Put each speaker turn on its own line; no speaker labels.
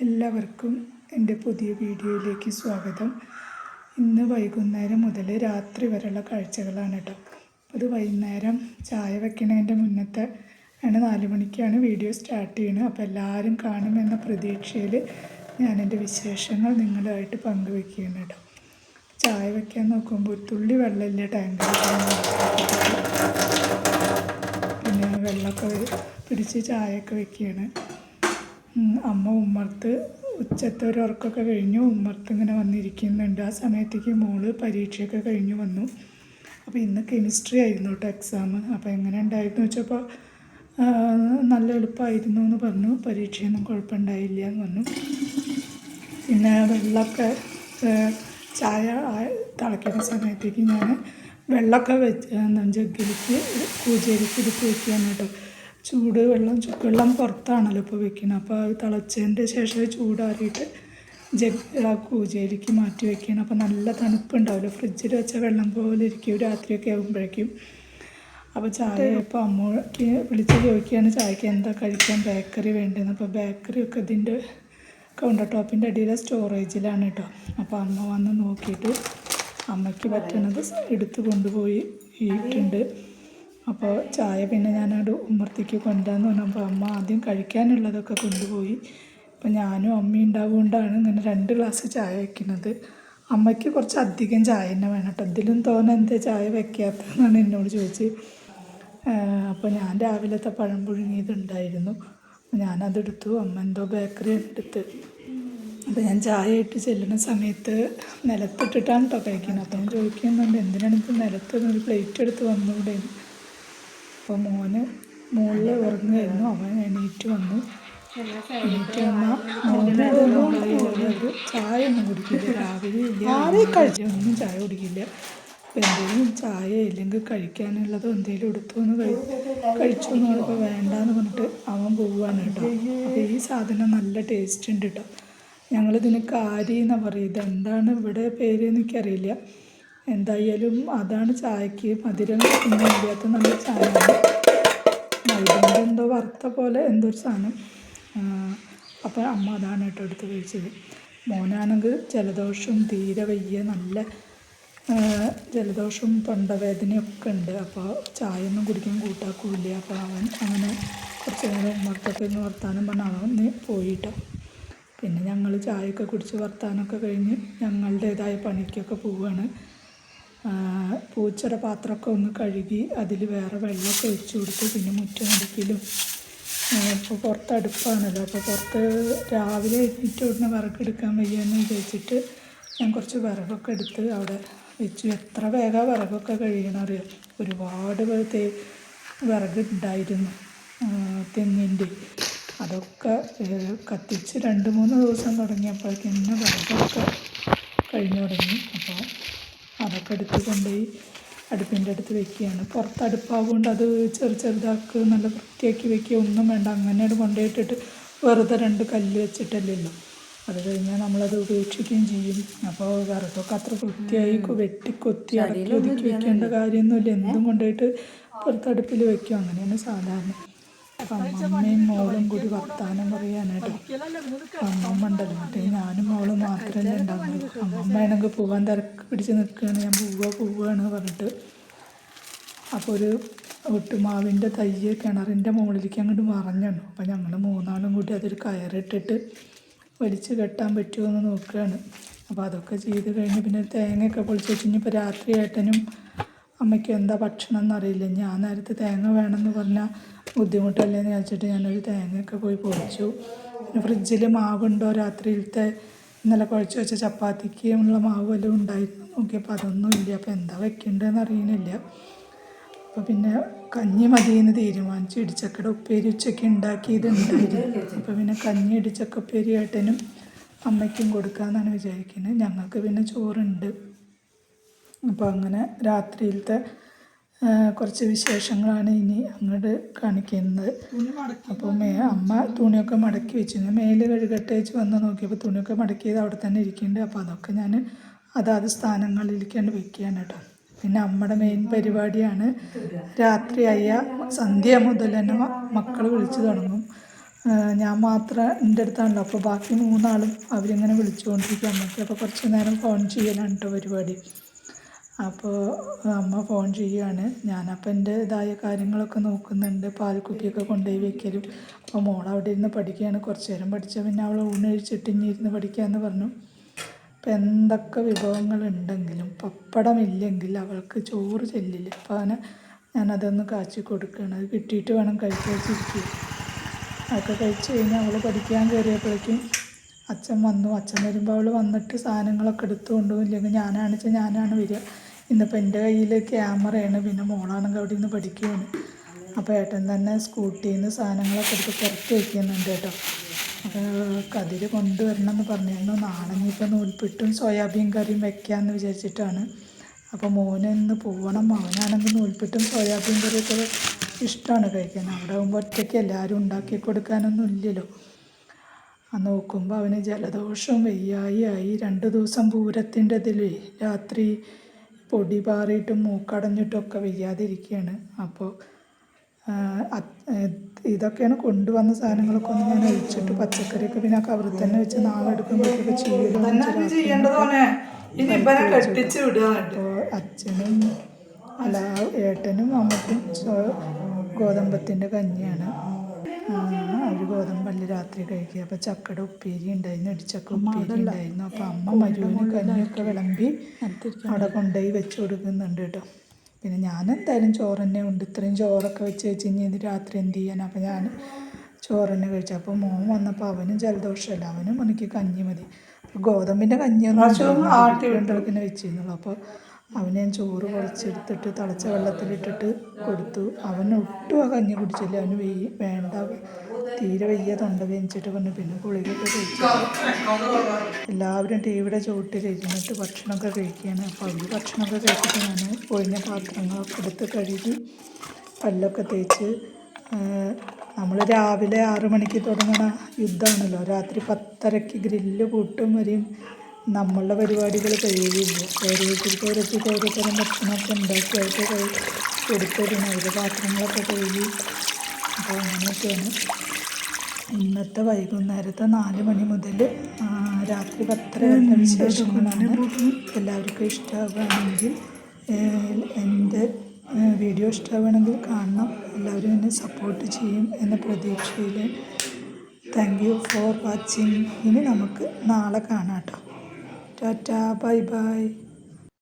എല്ലാവർക്കും എന്റെ പുതിയ വീഡിയോയിലേക്ക് സ്വാഗതം. ഇന്ന് വൈകുന്നേരം മുതൽ രാത്രി വരെയുള്ള കാഴ്ചകളാണ് കേട്ടോ അത് വൈകുന്നേരം ചായ വെക്കണതിന്റെ മുന്നത്തെ ആണ് നാല് മണിക്കാണ് വീഡിയോ സ്റ്റാർട്ട് ചെയ്യുന്നത് അപ്പോൾ എല്ലാവരും കാണുമെന്ന പ്രതീക്ഷയിൽ ഞാൻ എന്റെ വിശേഷങ്ങൾ നിങ്ങളുമായിട്ട് പങ്കുവെക്കുകയാണ് കേട്ടോ ചായ വെക്കാൻ നോക്കുമ്പോൾ ഒരു തുള്ളി വെള്ളമില്ല ടാങ്കിൽ പിന്നെ വെള്ളമൊക്കെ പിടിച്ച് ചായയൊക്കെ വെക്കുകയാണ്. അമ്മ ഉമ്മർത്ത് ഉച്ചത്തെ ഒരു ഉറക്കമൊക്കെ കഴിഞ്ഞു. ഉമ്മർത്ത് ഇങ്ങനെ വന്നിരിക്കുന്നുണ്ട്. ആ സമയത്തേക്ക് മോൾ പരീക്ഷയൊക്കെ കഴിഞ്ഞു വന്നു. അപ്പോൾ ഇന്ന് കെമിസ്ട്രി ആയിരുന്നു കേട്ടോ എക്സാം അപ്പോൾ എങ്ങനെ ഉണ്ടായിരുന്നു വെച്ചപ്പോൾ നല്ല എളുപ്പമായിരുന്നു എന്ന് പറഞ്ഞു. പരീക്ഷയൊന്നും കുഴപ്പമുണ്ടായില്ല എന്ന് പറഞ്ഞു. പിന്നെ വെള്ളമൊക്കെ ചായ തിളയ്ക്കുന്ന സമയത്തേക്ക് ഞാൻ വെള്ളമൊക്കെ വെച്ച് ജഗ്ഗിലേക്ക് കൂജയിലേക്ക് എടുത്ത് വയ്ക്കുകയാണ് കേട്ടോ ചൂട് വെള്ളം ചുക്കുവെള്ളം പുറത്താണല്ലോ ഇപ്പോൾ വെക്കുന്നത് അപ്പോൾ അത് തിളച്ചതിന്റെ ശേഷം ചൂടാറിയിട്ട് ജഗ് ആ കൂജയിലേക്ക് മാറ്റി വെക്കുകയാണ് അപ്പോൾ നല്ല തണുപ്പുണ്ടാവില്ല ഫ്രിഡ്ജിൽ വെച്ച വെള്ളം പോലെ ഇരിക്കും. രാത്രിയൊക്കെ ആകുമ്പോഴേക്കും അപ്പോൾ ചായ ഇപ്പോൾ അമ്മയ്ക്ക് വിളിച്ച് ചോദിക്കുകയാണ്. ചായക്ക് എന്താ കഴിക്കാൻ ബേക്കറി വേണ്ടതെന്ന് അപ്പോൾ ബേക്കറി ഒക്കെ ഇതിന്റെ കൗണ്ടർ ടോപ്പിന്റെ അടിയിലെ സ്റ്റോറേജിലാണ് കേട്ടോ അപ്പോൾ അമ്മ വന്ന് നോക്കിയിട്ട് അമ്മയ്ക്ക് പറ്റുന്നത് എടുത്ത് കൊണ്ടുപോയി ഇട്ടുണ്ട് അപ്പോൾ ചായ പിന്നെ ഞാൻ ഞാനവിടെ ഉമ്മർത്തേക്ക് കൊണ്ടുവന്ന് പറഞ്ഞപ്പോൾ അമ്മ ആദ്യം കഴിക്കാനുള്ളതൊക്കെ കൊണ്ടുപോയി. അപ്പോൾ ഞാനും അമ്മയും ഉണ്ടാവുകൊണ്ടാണ് ഇങ്ങനെ രണ്ട് ഗ്ലാസ് ചായ വയ്ക്കുന്നത് അമ്മയ്ക്ക് കുറച്ച് അധികം ചായ തന്നെ വേണം കേട്ടോ. ഇതിലും തോന്നെ എന്താ ചായ വെക്കാത്തതെന്നാണ് എന്നോട് ചോദിച്ച് അപ്പോൾ ഞാൻ രാവിലത്തെ പഴം പുഴുങ്ങിയതുണ്ടായിരുന്നു ഞാനതെടുത്തു അമ്മ എന്തോ ബേക്കറി എടുത്ത്. അപ്പോൾ ഞാൻ ചായ ഇട്ട് ചെല്ലുന്ന സമയത്ത് നിലത്തിട്ടിട്ടാണ് കേട്ടോ കഴിക്കുന്നത്. അപ്പം ചോദിക്കുന്നുണ്ട് എന്തിനാണ് ഇപ്പം നിലത്ത് ഒരു പ്ലേറ്റ് എടുത്ത് വന്നുകൂടെ അപ്പോൾ മോന് മുകളിൽ ഉറങ്ങുമായിരുന്നു അവൻ എണീറ്റ് വന്നു. എണീറ്റ് വന്നാൽ ചായ ഒന്നും കുടിക്കില്ല. രാവിലെ ഇല്ല. ഒന്നും ചായ കുടിക്കില്ല. അപ്പോൾ എന്തെങ്കിലും ചായ ഇല്ലെങ്കിൽ കഴിക്കാനുള്ളതോ എന്തെങ്കിലും എടുത്തു എന്ന് കഴി കഴിച്ചു എന്ന് പറഞ്ഞപ്പോൾ വേണ്ടാന്ന് പറഞ്ഞിട്ട് അവൻ പോവുകയാണ് കേട്ടോ. അപ്പോൾ ഈ സാധനം നല്ല ടേസ്റ്റ് ഉണ്ട് കേട്ടോ. ഞങ്ങളിതിന് കാരി എന്നാണ് പറയുക. ഇതെന്താണ് ഇവിടെ പേര് എനിക്കറിയില്ല. എന്തായാലും അതാണ് ചായക്ക് മധുരം ഒന്നും ഇല്ലാത്ത നല്ല ചായയാണ്. മൈദന്റെ എന്തോ വറുത്ത പോലെ എന്തോ ഒരു സാധനം. അപ്പോൾ അമ്മ അതാണ് കേട്ടോ എടുത്ത് കഴിച്ചത്. മോനാണെങ്കിൽ ജലദോഷവും തീരെ വയ്യ നല്ല ജലദോഷം തൊണ്ടവേദനയൊക്കെ ഉണ്ട്. അപ്പോൾ ചായ ഒന്നും കുടിക്കാൻ കൂട്ടാക്കൂല്ല. അപ്പോൾ അവൻ അങ്ങനെ കുറച്ച് നേരം ഉമ്മർത്തൊക്കെ ഒന്ന് വർത്താനം പറഞ്ഞ അവൻ പോയിട്ടോ പിന്നെ ഞങ്ങൾ ചായയൊക്കെ കുടിച്ച് വർത്താനമൊക്കെ കഴിഞ്ഞ് ഞങ്ങളുടേതായ പണിക്കൊക്കെ പോവുകയാണ് പൂച്ചയുടെ പാത്രമൊക്കെ ഒന്ന് കഴുകി അതിൽ വേറെ വെള്ളമൊക്കെ ഒഴിച്ചു കൊടുത്ത് പിന്നെ മുറ്റം അടിക്കലും ഇപ്പോൾ പുറത്ത് അടുപ്പാണല്ലോ. അപ്പോൾ പുറത്ത് രാവിലെ എഴുന്നേറ്റ് ഉടനെ വിറകെടുക്കാൻ വയ്യെന്ന് വിചാരിച്ചിട്ട് ഞാൻ കുറച്ച് വിറകൊക്കെ എടുത്ത് അവിടെ വെച്ചു. എത്ര വേഗം വിറകൊക്കെ കഴിയണം അറിയാം? ഒരുപാട് വിറക് ഉണ്ടായിരുന്നു തെങ്ങിന്റെ. അതൊക്കെ കത്തിച്ച് രണ്ട് മൂന്ന് ദിവസം തുടങ്ങിയപ്പോഴേക്കും തന്നെ വിറകൊക്കെ കഴിഞ്ഞു തുടങ്ങി. അപ്പോൾ അതൊക്കെ എടുത്ത് കൊണ്ടുപോയി അടുപ്പിന്റെ അടുത്ത് വെക്കുകയാണ്. പുറത്ത് അടുപ്പാവുകൊണ്ട് അത് ചെറു ചെറുതാക്കി നല്ല വൃത്തിയാക്കി വെക്കുക. ഒന്നും വേണ്ട അങ്ങനെ കൊണ്ടുപോയിട്ടിട്ട് വെറുതെ രണ്ട് കല്ല് വെച്ചിട്ടല്ലല്ലോ അത് കഴിഞ്ഞാൽ നമ്മളത് ഉപേക്ഷിക്കുകയും ചെയ്യും. അപ്പോൾ വിറകൊക്കെ അത്ര വൃത്തിയായി വെട്ടിക്കൊത്തി അടുക്കി ഒതുക്കി വെക്കേണ്ട കാര്യമൊന്നുമില്ല. എന്തും കൊണ്ടുപോയിട്ട് പുറത്തടുപ്പിൽ വെക്കും. അങ്ങനെയാണ് സാധാരണ. അമ്മമ്മയും മോളും കൂടി വർത്താനം പറയാനായിട്ട് അമ്മമ്മ ഉണ്ടല്ലോ മറ്റേ ഞാനും മോളും മാത്രമല്ലേ ഉണ്ടാവുള്ളൂ അമ്മമ്മ ആണെങ്കിൽ പോവാൻ തിരക്ക് പിടിച്ച് നിൽക്കുകയാണ്. ഞാൻ പോവുക പോവുകയാണ് പറഞ്ഞിട്ട്. അപ്പോൾ ഒരു ഒട്ടുമാവിന്റെ തയ്യ് കിണറിന്റെ മുകളിലേക്ക് അങ്ങോട്ട് മറഞ്ഞാണ്. അപ്പോൾ ഞങ്ങൾ മൂന്നാളും കൂടി അതൊരു കയറിട്ടിട്ട് വലിച്ചു കെട്ടാൻ പറ്റുമോ എന്ന് നോക്കുകയാണ്. അപ്പോൾ അതൊക്കെ ചെയ്ത് കഴിഞ്ഞ് പിന്നെ തേങ്ങയൊക്കെ പൊളിച്ച് വെച്ച് കഴിഞ്ഞപ്പോൾ രാത്രി ഏട്ടനും അമ്മയ്ക്കും എന്താ ഭക്ഷണം എന്നറിയില്ല ഞാൻ നേരത്തെ തേങ്ങ വേണമെന്ന് പറഞ്ഞാൽ ബുദ്ധിമുട്ടല്ലേ എന്ന് ഞാനൊരു തേങ്ങയൊക്കെ പോയി പൊളിച്ചു പിന്നെ ഫ്രിഡ്ജിൽ മാവുണ്ടോ രാത്രിയിലത്തെ ഇന്നലെ കുഴച്ച് വെച്ച ചപ്പാത്തിക്ക് ഉള്ള മാവ് വല്ലതും ഉണ്ടായിരുന്നു നോക്കിയപ്പോൾ അതൊന്നും ഇല്ല. അപ്പോൾ എന്താ വെക്കേണ്ടതെന്ന് അറിയുന്നില്ല അപ്പോൾ പിന്നെ കഞ്ഞി മതിയെന്ന് തീരുമാനിച്ചു. ഇടിച്ചക്കയുടെ ഉപ്പേരി ഉച്ചയ്ക്ക് ഉണ്ടാക്കിയതുണ്ടായിരുന്നു. അപ്പോൾ പിന്നെ കഞ്ഞി ഇടിച്ചക്ക ഉപ്പേരി ഏട്ടനും അമ്മയ്ക്കും കൊടുക്കാമെന്നാണ് വിചാരിക്കുന്നത് ഞങ്ങൾക്ക് പിന്നെ ചോറുണ്ട്. അപ്പോൾ അങ്ങനെ രാത്രിയിലത്തെ കുറച്ച് വിശേഷങ്ങളാണ് ഇനി അങ്ങോട്ട് കാണിക്കുന്നത്. അപ്പോൾ മേ അമ്മ തുണിയൊക്കെ മടക്കി വെച്ചിരുന്നു മേൽ കഴുകട്ടെ വെച്ച് വന്ന് നോക്കിയപ്പോൾ തുണിയൊക്കെ മടക്കിയത് അവിടെ തന്നെ ഇരിക്കുന്നുണ്ട്. അപ്പോൾ അതൊക്കെ ഞാൻ അതാത് സ്ഥാനങ്ങളിലിരിക്കാണ്ട് വെക്കുകയാണ് കേട്ടോ. പിന്നെ അമ്മയുടെ മെയിൻ പരിപാടിയാണ് രാത്രിയായ സന്ധ്യ മുതൽ തന്നെ മക്കൾ വിളിച്ചു തുടങ്ങും. ഞാൻ മാത്രം എന്റെ അടുത്താണല്ലോ. അപ്പോൾ ബാക്കി മൂന്നാളും അവരിങ്ങനെ വിളിച്ചുകൊണ്ടിരിക്കുക അമ്മയ്ക്ക് അപ്പോൾ കുറച്ച് നേരം ഫോൺ ചെയ്യലാണ് കേട്ടോ പരിപാടി. അപ്പോൾ അമ്മ ഫോൺ ചെയ്യുകയാണ്. ഞാനപ്പോൾ എന്റെ ഇതായ കാര്യങ്ങളൊക്കെ നോക്കുന്നുണ്ട്. പാൽക്കുപ്പിയൊക്കെ കൊണ്ടുപോയി വെക്കലും. അപ്പോൾ മോൾ അവിടെ ഇരുന്ന് പഠിക്കുകയാണ്. കുറച്ച് നേരം പഠിച്ചാൽ പിന്നെ അവൾ ഊണഴിച്ചിട്ട് ഇനി ഇരുന്ന് പഠിക്കാമെന്ന് പറഞ്ഞു. അപ്പം എന്തൊക്കെ വിഭവങ്ങളുണ്ടെങ്കിലും പപ്പടമില്ലെങ്കിൽ അവൾക്ക് ചോറ് ചെല്ലില്ല. അപ്പോൾ അങ്ങനെ ഞാനതൊന്ന് കാച്ചി കൊടുക്കുകയാണ്. അത് കിട്ടിയിട്ട് വേണം കഴിച്ചിരിക്കുക അതൊക്കെ കഴിച്ച് കഴിഞ്ഞാൽ അവൾ പഠിക്കാൻ കയറിയപ്പോഴേക്കും അച്ഛൻ വന്നു. അച്ഛൻ വരുമ്പോൾ അവൾ വന്നിട്ട് സാധനങ്ങളൊക്കെ എടുത്തു ഇല്ലെങ്കിൽ ഞാനാണെച്ചാൽ ഞാനാണ് വരിക. ഇന്നിപ്പോൾ എന്റെ കയ്യിൽ ക്യാമറയാണ് പിന്നെ മോളാണെങ്കിൽ അവിടെ നിന്ന് പഠിക്കുകയാണ് അപ്പോൾ ഏട്ടൻ തന്നെ സ്കൂട്ടിയിൽ നിന്ന് സാധനങ്ങളൊക്കെ എടുത്ത് പുറത്ത് വയ്ക്കുന്നുണ്ട് കേട്ടോ. കതിര് കൊണ്ടുവരണം എന്ന് പറഞ്ഞിരുന്നു. നാളെ ഇനിയിപ്പോൾ നൂൽപ്പിട്ടും സോയാബീൻ കറിയും വെക്കാമെന്ന് വിചാരിച്ചിട്ടാണ്. അപ്പോൾ മോന് ഇന്ന് പോകണം അവനാണെങ്കിൽ നൂൽപ്പിട്ടും സോയാബീൻ കറിയൊക്കെ ഇഷ്ടമാണ് കഴിക്കാൻ. അവിടെ ആകുമ്പോൾ ഒറ്റയ്ക്ക് എല്ലാവരും ഉണ്ടാക്കി കൊടുക്കാനൊന്നും ഇല്ലല്ലോ. ആ നോക്കുമ്പോൾ അവന് ജലദോഷം വയ്യായി ആയി രണ്ട് ദിവസം പൂരത്തിന്റെ ഇതിൽ രാത്രി പൊടി പാറിയിട്ടും മൂക്കടഞ്ഞിട്ടൊക്കെ വയ്യാതിരിക്കുകയാണ് അപ്പോൾ ഇതൊക്കെയാണ് കൊണ്ടുവന്ന സാധനങ്ങളൊക്കെ ഒന്ന് ഞാൻ ഒഴിച്ചിട്ട് പച്ചക്കറിയൊക്കെ പിന്നെ കവറിൽ തന്നെ വെച്ച് നാളെ എടുക്കുമ്പോഴത്തേക്ക് ചെയ്യലും അപ്പോൾ അച്ഛനും അല്ല ഏട്ടനും അമ്മക്കും ഗോതമ്പത്തിന്റെ കഞ്ഞിയാണ്. അവർ ഗോതമ്പല്ല രാത്രി കഴിക്കുക. അപ്പോൾ ചക്കട ഉപ്പേരി ഉണ്ടായിരുന്നു ഇടിച്ചക്ക ഉപ്പേരി ഉണ്ടായിരുന്നു. അപ്പോൾ അമ്മ മരുവിന് കഞ്ഞിയൊക്കെ വിളമ്പി അവിടെ കൊണ്ടുപോയി വെച്ച് കൊടുക്കുന്നുണ്ട് കേട്ടോ. പിന്നെ ഞാൻ എന്തായാലും ചോറ് തന്നെ ഉണ്ട്. ഇത്രയും ചോറൊക്കെ വെച്ച് വെച്ച് കഴിഞ്ഞാൽ ഇത് രാത്രി എന്ത് ചെയ്യാൻ അപ്പോൾ ഞാൻ ചോറ് തന്നെ കഴിച്ചു. അപ്പോൾ മോൻ വന്നപ്പോൾ അവനും ജലദോഷമല്ല. അവനും എനിക്ക് കഞ്ഞി മതി. അപ്പോൾ ഗോതമ്പിന്റെ ആട്ടി ആട്ടിയുണ്ടൊക്കെ വെച്ചിരുന്നുള്ളൂ. അപ്പോൾ അവന് ഞാൻ ചോറ് കുഴച്ചെടുത്തിട്ട് തിളച്ച വെള്ളത്തിലിട്ടിട്ട് കൊടുത്തു. അവൻ ഒട്ടും ആ കഞ്ഞി കുടിച്ചില്ല. അവന് വെയ്യ വേണ്ട. തീരെ വയ്യ തൊണ്ട വേവിച്ചിട്ട് പറഞ്ഞു. പിന്നെ ഗുളികയൊക്കെ കഴിച്ചു. എല്ലാവരും ടി വിയുടെ ചുവട്ടിലിരുന്നിട്ട് ഭക്ഷണമൊക്കെ കഴിക്കുകയാണ്. അപ്പോൾ അവർ ഭക്ഷണമൊക്കെ കഴിച്ചിട്ട് ഞാൻ ഒഴിഞ്ഞ പാത്രങ്ങളൊക്കെ എടുത്ത് കഴുകി പല്ലൊക്കെ തേച്ച് നമ്മൾ രാവിലെ ആറു മണിക്ക് തുടങ്ങുന്ന യുദ്ധമാണല്ലോ. രാത്രി പത്തരയ്ക്ക് ഗ്രില്ല് കൂട്ടും വരെയും നമ്മളുടെ പരിപാടികൾ കഴിയുകയില്ല ഓരോരുത്തർക്ക് ഓരോരുത്തർക്ക് തരം ഭക്ഷണമൊക്കെ ഉണ്ടാക്കി അവർക്ക് കഴി കൊടുത്തിരുന്നു അവരുടെ പാത്രങ്ങളൊക്കെ കഴുകി. അപ്പോൾ അങ്ങനെയൊക്കെയാണ്. ഇന്നത്തെ വൈകുന്നേരത്തെ നാല് മണി മുതൽ രാത്രി പത്തര വരെ വിശേഷങ്ങളാണ് എല്ലാവർക്കും ഇഷ്ടമാവുകയാണെങ്കിൽ എന്റെ വീഡിയോ ഇഷ്ടമാവുകയാണെങ്കിൽ കാണണം. എല്ലാവരും എന്നെ സപ്പോർട്ട് ചെയ്യും എന്ന പ്രതീക്ഷയിൽ. താങ്ക് യു ഫോർ വാച്ചിങ് ഇനി നമുക്ക് നാളെ കാണാം കേട്ടോ. Tata bye bye